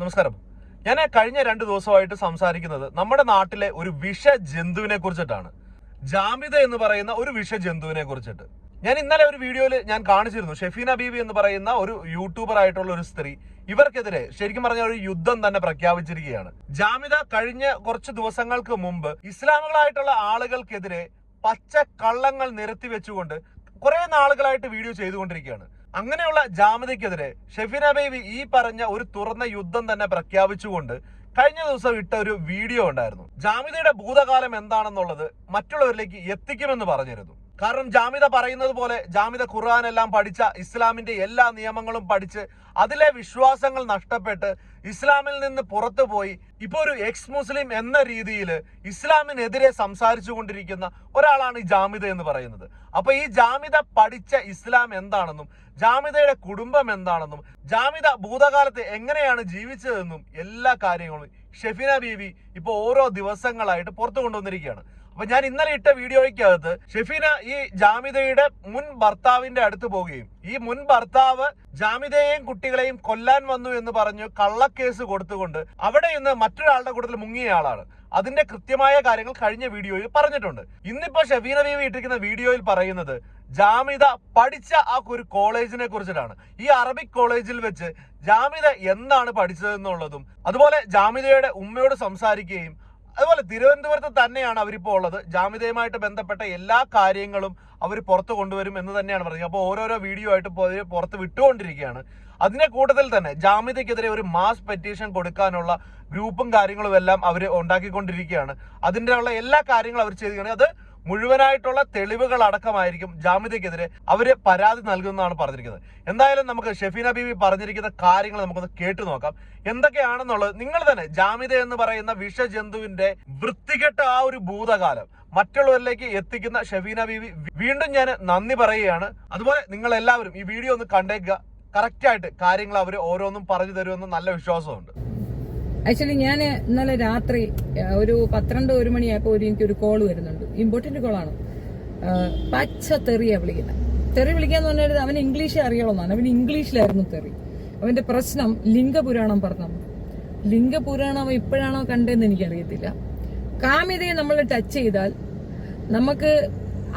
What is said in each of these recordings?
നമസ്കാരം. ഞാൻ കഴിഞ്ഞ രണ്ട് ദിവസമായിട്ട് സംസാരിക്കുന്നത് നമ്മുടെ നാട്ടിലെ ഒരു വിഷ ജന്തുവിനെ കുറിച്ചിട്ടാണ്. ജാമിത എന്ന് പറയുന്ന ഒരു വിഷ ജന്തുവിനെ കുറിച്ചിട്ട്. ഞാൻ ഇന്നലെ ഒരു വീഡിയോയിൽ ഞാൻ കാണിച്ചിരുന്നു. ഷെഫീന ബീബി എന്ന് പറയുന്ന ഒരു യൂട്യൂബർ ആയിട്ടുള്ള ഒരു സ്ത്രീ. ഇവർക്കെതിരെ ശരിക്കും പറഞ്ഞ ഒരു യുദ്ധം തന്നെ പ്രഖ്യാപിച്ചിരിക്കുകയാണ്. ജാമിത കഴിഞ്ഞ കുറച്ച് ദിവസങ്ങൾക്ക് മുമ്പ് ഇസ്ലാമുകളായിട്ടുള്ള ആളുകൾക്കെതിരെ പച്ച കള്ളങ്ങൾ നിരത്തി വെച്ചുകൊണ്ട് കുറെ നാളുകളായിട്ട് വീഡിയോ ചെയ്തുകൊണ്ടിരിക്കുകയാണ്. അങ്ങനെയുള്ള ജാമ്യതയ്ക്കെതിരെ ഷെഫിന ബേബി ഈ പറഞ്ഞ ഒരു തുറന്ന യുദ്ധം തന്നെ പ്രഖ്യാപിച്ചുകൊണ്ട് കഴിഞ്ഞ ദിവസം ഇട്ട ഒരു വീഡിയോ ഉണ്ടായിരുന്നു. ജാമിതയുടെ ഭൂതകാലം എന്താണെന്നുള്ളത് മറ്റുള്ളവരിലേക്ക് എത്തിക്കുമെന്ന് പറഞ്ഞിരുന്നു. കാരണം ജാമിത പറയുന്നത് പോലെ ജാമിത ഖുർആൻ എല്ലാം പഠിച്ച ഇസ്ലാമിന്റെ എല്ലാ നിയമങ്ങളും പഠിച്ച് അതിലെ വിശ്വാസങ്ങൾ നഷ്ടപ്പെട്ട് ഇസ്ലാമിൽ നിന്ന് പുറത്തു പോയി. ഇപ്പൊ ഒരു എക്സ് മുസ്ലിം എന്ന രീതിയിൽ ഇസ്ലാമിനെതിരെ സംസാരിച്ചു കൊണ്ടിരിക്കുന്ന ഒരാളാണ് ഈ ജാമിത എന്ന് പറയുന്നത്. അപ്പൊ ഈ ജാമിത പഠിച്ച ഇസ്ലാം എന്താണെന്നും ജാമിതയുടെ കുടുംബം എന്താണെന്നും ജാമിത ഭൂതകാലത്ത് എങ്ങനെയാണ് ജീവിച്ചതെന്നും എല്ലാ കാര്യങ്ങളും ഷെഫിന ബീവി ഇപ്പൊ ഓരോ ദിവസങ്ങളായിട്ട് പുറത്തു കൊണ്ടുവന്നിരിക്കുകയാണ്. അപ്പൊ ഞാൻ ഇന്നലെ ഇട്ട വീഡിയോയ്ക്കകത്ത് ഷെഫീന ഈ ജാമിതയുടെ മുൻ ഭർത്താവിന്റെ അടുത്ത് പോവുകയും ഈ മുൻ ഭർത്താവ് ജാമിതയെയും കുട്ടികളെയും കൊല്ലാൻ വന്നു എന്ന് പറഞ്ഞു കള്ളക്കേസ് കൊടുത്തുകൊണ്ട് അവിടെ ഇന്ന് മറ്റൊരാളുടെ കൂട്ടത്തിൽ മുങ്ങിയ ആളാണ്. അതിന്റെ കൃത്യമായ കാര്യങ്ങൾ കഴിഞ്ഞ വീഡിയോയിൽ പറഞ്ഞിട്ടുണ്ട്. ഇന്നിപ്പോ ഷെഫീന ബീവി ഇട്ടിരിക്കുന്ന വീഡിയോയിൽ പറയുന്നത് ജാമിത പഠിച്ച ആ ഒരു കോളേജിനെ കുറിച്ചിട്ടാണ്. ഈ അറബിക് കോളേജിൽ വെച്ച് ജാമിത എന്താണ് പഠിച്ചതെന്നുള്ളതും അതുപോലെ ജാമിതയുടെ ഉമ്മയോട് സംസാരിക്കുകയും അതുപോലെ തിരുവനന്തപുരത്ത് തന്നെയാണ് അവരിപ്പോൾ ഉള്ളത്. ജാമ്യതയുമായിട്ട് ബന്ധപ്പെട്ട എല്ലാ കാര്യങ്ങളും അവർ പുറത്ത് കൊണ്ടുവരും എന്ന് തന്നെയാണ് പറയുന്നത് അപ്പോൾ ഓരോരോ വീഡിയോ ആയിട്ട് പുറത്ത് വിട്ടുകൊണ്ടിരിക്കുകയാണ്. അതിന്റെ കൂട്ടത്തിൽ തന്നെ ജാമ്യതയ്ക്കെതിരെ ഒരു മാസ് പെറ്റീഷൻ കൊടുക്കാനുള്ള ഗ്രൂപ്പും കാര്യങ്ങളും എല്ലാം അവർ ഉണ്ടാക്കിക്കൊണ്ടിരിക്കുകയാണ്. അതിന്റെ ഉള്ള എല്ലാ കാര്യങ്ങളും അവർ ചെയ്തിരിക്കുകയാണ്. അത് മുഴുവനായിട്ടുള്ള തെളിവുകൾ അടക്കമായിരിക്കും ജാമ്യതയ്ക്കെതിരെ അവർ പരാതി നൽകുന്നതാണ് പറഞ്ഞിരിക്കുന്നത്. എന്തായാലും നമുക്ക് ഷെഫീന ബീവി പറഞ്ഞിരിക്കുന്ന കാര്യങ്ങൾ നമുക്കൊന്ന് കേട്ടു നോക്കാം. എന്തൊക്കെയാണെന്നുള്ളത് നിങ്ങൾ തന്നെ ജാമ്യത എന്ന് പറയുന്ന വിഷജന്തുവിന്റെ വൃത്തികെട്ട ആ ഒരു ഭൂതകാലം മറ്റുള്ളവരിലേക്ക് എത്തിക്കുന്ന ഷെഫീന ബീവി വീണ്ടും ഞാൻ നന്ദി പറയുകയാണ്. അതുപോലെ നിങ്ങൾ എല്ലാവരും ഈ വീഡിയോ ഒന്ന് കണ്ടേക്കുക. കറക്റ്റായിട്ട് കാര്യങ്ങൾ അവർ ഓരോന്നും പറഞ്ഞു തരുമെന്ന് നല്ല വിശ്വാസമുണ്ട്. ആക്ച്വലി ഞാൻ ഇന്നലെ രാത്രി ഒരു പന്ത്രണ്ട് ഒരു മണിയായപ്പോൾ ഒരു എനിക്കൊരു കോൾ വരുന്നുണ്ട്. ഇമ്പോർട്ടന്റ് കോളാണ് പച്ച തെറിയ വിളിക്കുന്നത് തെറി വിളിക്കാന്ന് പറഞ്ഞാൽ അവന് ഇംഗ്ലീഷ് അറിയണമെന്നാണ്. അവന് ഇംഗ്ലീഷിലായിരുന്നു തെറി. അവന്റെ പ്രശ്നം ലിംഗപുരാണം പറഞ്ഞു ലിംഗപുരാണം അവൻ ഇപ്പോഴാണോ കണ്ടതെന്ന് എനിക്കറിയത്തില്ല. കാമ്യതയെ നമ്മൾ ടച്ച് ചെയ്താൽ നമുക്ക്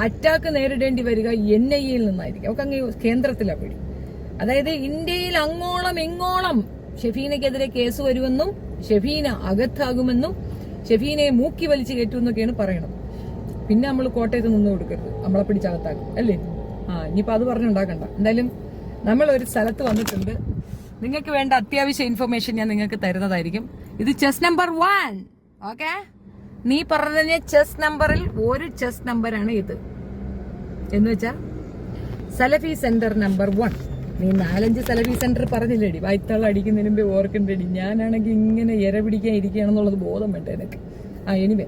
അറ്റാക്ക് നേരിടേണ്ടി വരിക എൻ ഐ എയിൽ നിന്നായിരിക്കും. അവർക്ക് അങ്ങ് കേന്ദ്രത്തിലാ പിടി. അതായത് ഇന്ത്യയിൽ അങ്ങോളം ഇങ്ങോളം ഷെഫീനയ്ക്കെതിരെ കേസ് വരുമെന്നും ഷെഫീന അകത്താകുമെന്നും ഷെഫീനയെ മൂക്കി വലിച്ചു കയറ്റുമെന്നൊക്കെയാണ് പറയണത്. പിന്നെ നമ്മൾ കോട്ടയത്ത് നിന്ന് കൊടുക്കരുത്. നമ്മളെ പിടിച്ചകത്താക്കും അല്ലേ? ആ ഇനിയിപ്പോൾ അത് പറഞ്ഞുണ്ടാക്കണ്ട എന്തായാലും നമ്മൾ ഒരു സ്ഥലത്ത് വന്നിട്ടുണ്ട്. നിങ്ങൾക്ക് വേണ്ട അത്യാവശ്യ ഇൻഫർമേഷൻ ഞാൻ നിങ്ങൾക്ക് തരുന്നതായിരിക്കും. ഇത് ചെസ് നമ്പർ വൺ ഓക്കെ നീ പറഞ്ഞ ചെസ് നമ്പറിൽ ഒരു ചെസ് നമ്പറാണ് ഇത്. എന്ന് വെച്ചാൽ സലഫി സെന്റർ നമ്പർ വൺ നീ നാലഞ്ച് സലഫി സെന്റർ പറഞ്ഞില്ലേടി? വൈത്തള്ള അടിക്കുന്നതിന് മുമ്പേ ഓർക്കണ്ടേടി. ഞാനാണെങ്കിൽ ഇങ്ങനെ ഇര പിടിക്കാൻ ഇരിക്കുകയാണെന്നുള്ളത് ബോധം വേണ്ട എനിക്ക്. ആ എനിവേ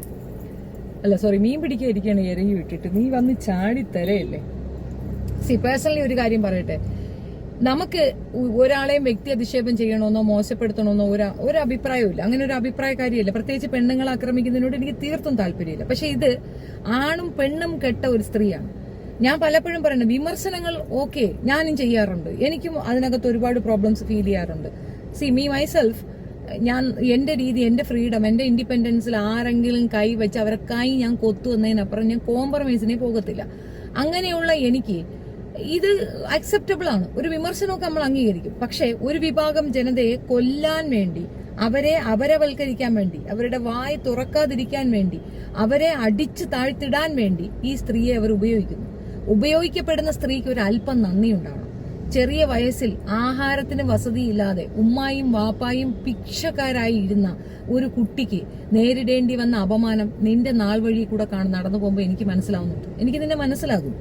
അല്ല സോറി മീൻ പിടിക്കാൻ ഇരിക്കുകയാണ് ഇരങ്ങി വിട്ടിട്ട് നീ വന്ന് ചാടി തരയല്ലേ സി പേഴ്സണലി ഒരു കാര്യം പറയട്ടെ. നമുക്ക് ഒരാളെയും വ്യക്തി അധിക്ഷേപം ചെയ്യണമെന്നോ മോശപ്പെടുത്തണമെന്നോ ഒരു ഒരു അഭിപ്രായമില്ല അങ്ങനെ ഒരു അഭിപ്രായക്കാരിയല്ല. പ്രത്യേകിച്ച് പെണ്ണുങ്ങളെ ആക്രമിക്കുന്നതിനോട് എനിക്ക് തീർത്തും താല്പര്യമില്ല. പക്ഷെ ഇത് ആണും പെണ്ണും കെട്ട ഒരു സ്ത്രീയാണ്. ഞാൻ പലപ്പോഴും പറയുന്നത് വിമർശനങ്ങൾ ഓക്കെ ഞാനും ചെയ്യാറുണ്ട്. എനിക്കും അതിനകത്ത് ഒരുപാട് പ്രോബ്ലംസ് ഫീൽ ചെയ്യാറുണ്ട്. സി മീ മൈസെൽഫ് ഞാൻ എന്റെ രീതി എന്റെ ഫ്രീഡം എന്റെ ഇൻഡിപെൻഡൻസിൽ ആരെങ്കിലും കൈ വെച്ച് അവരെ കൈ ഞാൻ കൊത്തു എന്നതിനപ്പുറം ഞാൻ കോംപ്രമൈസിനെ പോകത്തില്ല. അങ്ങനെയുള്ള എനിക്ക് ഇത് അക്സെപ്റ്റബിൾ ആണ്. ഒരു വിമർശനമൊക്കെ നമ്മൾ അംഗീകരിക്കും. പക്ഷേ ഒരു വിഭാഗം ജനതയെ കൊല്ലാൻ വേണ്ടി അവരെ അപരവൽക്കരിക്കാൻ വേണ്ടി അവരുടെ വായ് തുറക്കാതിരിക്കാൻ വേണ്ടി അവരെ അടിച്ചു താഴ്ത്തിടാൻ വേണ്ടി ഈ സ്ത്രീയെ അവർ ഉപയോഗിക്കുന്നു. ഉപയോഗിക്കപ്പെടുന്ന സ്ത്രീക്ക് ഒരു അല്പം നന്ദി ഉണ്ടാവണം ചെറിയ വയസ്സിൽ ആഹാരത്തിന് വസതിയില്ലാതെ ഉമ്മായും വാപ്പായും ഭിക്ഷക്കാരായി ഇരുന്ന ഒരു കുട്ടിക്ക് നേരിടേണ്ടി വന്ന അപമാനം നിന്റെ നാൾ വഴി കൂടെ നടന്നു പോകുമ്പോൾ എനിക്ക് മനസ്സിലാവുന്നുണ്ട്. എനിക്ക് നിന്നെ മനസ്സിലാകും.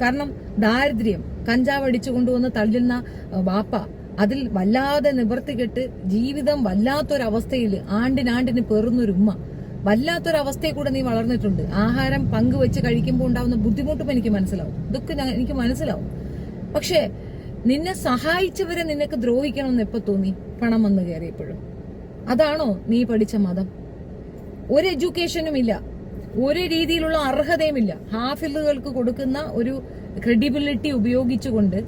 കാരണം ദാരിദ്ര്യം കഞ്ചാവ് അടിച്ചു കൊണ്ടുവന്ന് തള്ളുന്ന വാപ്പ അതിൽ വല്ലാതെ നിവർത്തി കെട്ട് ജീവിതം വല്ലാത്തൊരവസ്ഥയിൽ ആണ്ടിനാണ്ടിന് പെറുന്നൊരു ഉമ്മ വല്ലാത്തൊരവസ്ഥയിൽ കൂടെ നീ വളർന്നിട്ടുണ്ട്. ആഹാരം പങ്കുവെച്ച് കഴിക്കുമ്പോൾ ഉണ്ടാവുന്ന ബുദ്ധിമുട്ടും എനിക്ക് മനസ്സിലാവും. ഇതൊക്കെ എനിക്ക് മനസ്സിലാവും. പക്ഷേ നിന്നെ സഹായിച്ചവരെ നിനക്ക് ദ്രോഹിക്കണമെന്ന് എപ്പോ തോന്നി? പണം വന്ന് കയറിയപ്പോഴും. അതാണോ നീ പഠിച്ച മതം? ഒരു എഡ്യൂക്കേഷനും ഇല്ല. ഒരു രീതിയിലുള്ള അർഹതയുമില്ല ഹാഫിലുകൾക്ക് കൊടുക്കുന്ന ഒരു ക്രെഡിബിലിറ്റി ഉപയോഗിച്ചുകൊണ്ട്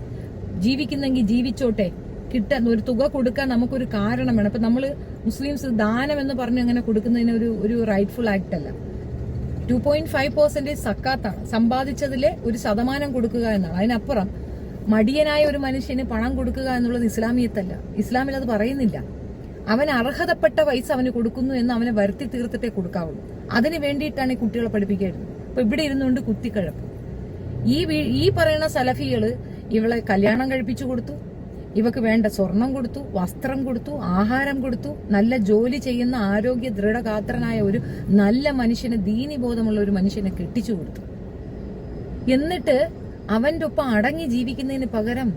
ജീവിക്കുന്നെങ്കിൽ ജീവിച്ചോട്ടെ. കിട്ടാൻ ഒരു തുക കൊടുക്കാൻ നമുക്കൊരു കാരണം വേണം അപ്പൊ നമ്മൾ മുസ്ലിംസ് ദാനം എന്ന് പറഞ്ഞ് അങ്ങനെ കൊടുക്കുന്നതിന് ഒരു ഒരു റൈറ്റ്ഫുൾ ആക്ട് അല്ല. ടു പോയിന്റ് ഫൈവ് പെർസെന്റേജ് സക്കാത്താണ്. സമ്പാദിച്ചതിലെ ഒരു ശതമാനം കൊടുക്കുക എന്നാണ്. അതിനപ്പുറം മടിയനായ ഒരു മനുഷ്യന് പണം കൊടുക്കുക എന്നുള്ളത് ഇസ്ലാമിയത്തല്ല. ഇസ്ലാമിൽ അത് പറയുന്നില്ല. അവൻ അർഹതപ്പെട്ട പൈസ അവന് കൊടുക്കുന്നു എന്ന് അവനെ വരുത്തി തീർത്തിട്ടേ കൊടുക്കാവുള്ളൂ. അതിന് വേണ്ടിയിട്ടാണ് ഈ കുട്ടികളെ പഠിപ്പിക്കുന്നത് അപ്പൊ ഇവിടെ ഇരുന്നുകൊണ്ട് കുത്തിക്കഴപ്പ്. ഈ ഈ പറയുന്ന സലഫികൾ ഇവളെ കല്യാണം കഴിപ്പിച്ചു കൊടുത്തു. ഇവക്ക് വേണ്ട സ്വർണം കൊടുത്തു വസ്ത്രം കൊടുത്തു ആഹാരം കൊടുത്തു നല്ല ജോലി ചെയ്യുന്ന ആരോഗ്യ ദൃഢഗാത്രനായ ഒരു നല്ല മനുഷ്യന് ദീനിബോധമുള്ള ഒരു മനുഷ്യനെ കെട്ടിച്ചു കൊടുത്തു. എന്നിട്ട് അവന്റെ ഒപ്പം അടങ്ങി ജീവിക്കുന്നതിന് പകരം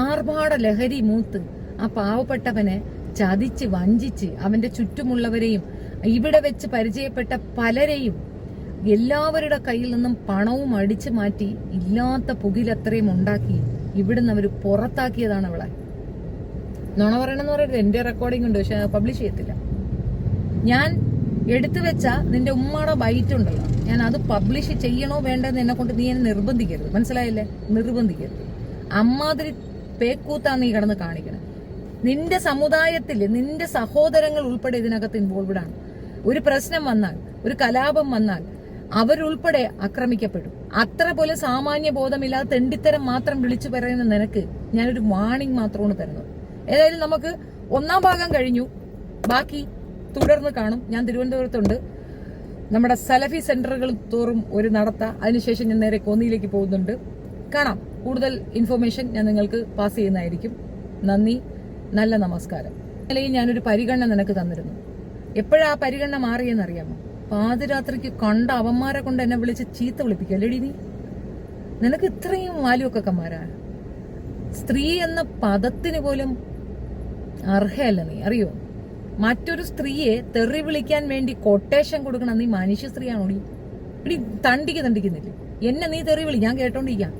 ആർഭാട ലഹരി മൂത്ത് ആ പാവപ്പെട്ടവനെ ചതിച്ച് വഞ്ചിച്ച് അവന്റെ ചുറ്റുമുള്ളവരെയും ഇവിടെ വെച്ച് പരിചയപ്പെട്ട പലരെയും എല്ലാവരുടെ കയ്യിൽ നിന്നും പണവും അടിച്ചു മാറ്റി ഇല്ലാത്ത പുകിലത്രയും ഉണ്ടാക്കി ഇവിടുന്ന് അവർ പുറത്താക്കിയതാണ് അവളെ. നുണ പറയണമെന്ന് പറയുന്നത് എന്റെ റെക്കോർഡിംഗ് ഉണ്ട് പക്ഷെ പബ്ലിഷ് ചെയ്യത്തില്ല. ഞാൻ എടുത്തു വെച്ച നിന്റെ ഉമ്മയുടെ ബൈറ്റ് ഉണ്ടല്ലോ. ഞാൻ അത് പബ്ലിഷ് ചെയ്യണോ വേണ്ടെന്ന് എന്നെ കൊണ്ട് നീ എന്നെ നിർബന്ധിക്കരുത്. മനസ്സിലായില്ലേ? നിർബന്ധിക്കരുത്. അമ്മാതിരി പേക്കൂത്താ നീ കിടന്ന് കാണിക്കണം. നിന്റെ സമുദായത്തിൽ നിന്റെ സഹോദരങ്ങൾ ഉൾപ്പെടെ ഇതിനകത്ത് ഇൻവോൾവഡ് ആണ്. ഒരു പ്രശ്നം വന്നാൽ ഒരു കലാപം വന്നാൽ അവരുൾപ്പെടെ ആക്രമിക്കപ്പെടും. അത്ര പോലെ സാമാന്യ ബോധമില്ലാതെ തെണ്ടിത്തരം മാത്രം വിളിച്ചു പറയുന്ന നിനക്ക് ഞാനൊരു വാണിംഗ് മാത്രമാണ് തരുന്നത്. ഏതായാലും നമുക്ക് ഒന്നാം ഭാഗം കഴിഞ്ഞു. ബാക്കി തുടർന്ന് കാണും. ഞാൻ തിരുവനന്തപുരത്തുണ്ട്. നമ്മുടെ സലഫി സെന്ററുകൾ തോറും ഒരു നടത്ത. അതിനുശേഷം ഞാൻ നേരെ കോന്നിയിലേക്ക് പോകുന്നുണ്ട്. കാണാം. കൂടുതൽ ഇൻഫർമേഷൻ ഞാൻ നിങ്ങൾക്ക് പാസ് ചെയ്യുന്നതായിരിക്കും. നന്ദി. നല്ല നമസ്കാരം. അല്ലെങ്കിൽ ഞാനൊരു പരിഗണന നിനക്ക് തന്നിരുന്നു. എപ്പോഴാ ആ പരിഗണന മാറിയെന്നറിയാമോ? പാതിരാത്രിക്ക് കണ്ട അവന്മാരെ കൊണ്ട് എന്നെ വിളിച്ച് ചീത്ത വിളിപ്പിക്കല്ലേടി നീ? നിനക്ക് ഇത്രയും വാല്യൂക്കന്മാരാ സ്ത്രീ എന്ന പദത്തിന് പോലും അർഹയല്ല നീ. അറിയോ? മറ്റൊരു സ്ത്രീയെ തെറി വിളിക്കാൻ വേണ്ടി കൊട്ടേഷൻ കൊടുക്കണം നീ മനുഷ്യ സ്ത്രീയാണോ നീ? ഇടി തണ്ടിക്ക് തണ്ടിക്കുന്നില്ലേ? എന്നെ നീ തെറി വിളി ഞാൻ കേട്ടോണ്ടിരിക്കാം.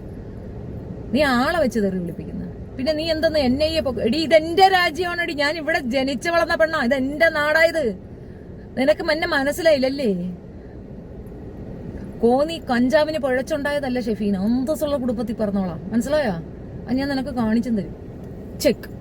നീ ആളെ വെച്ച് തെറി വിളിപ്പിക്കുന്ന. പിന്നെ നീ എന്തെന്ന് എന്നെ എടി ഇതെന്റെ രാജ്യമാണെടി. ഞാൻ ഇവിടെ ജനിച്ചു വളർന്ന പെണ്ണാ. ഇതെന്റെ നാടായത്. നിനക്ക് എന്നെ മനസ്സിലായില്ലല്ലേ? കോന്നി കഞ്ചാവിന് പഴച്ചുണ്ടായതല്ല ഷെഫീന. അന്തസ്സുള്ള കുടുംബത്തിൽ പറഞ്ഞോളാം മനസ്സിലായോ? അത് ഞാൻ നിനക്ക് കാണിച്ചും തരും. ചെക്ക്.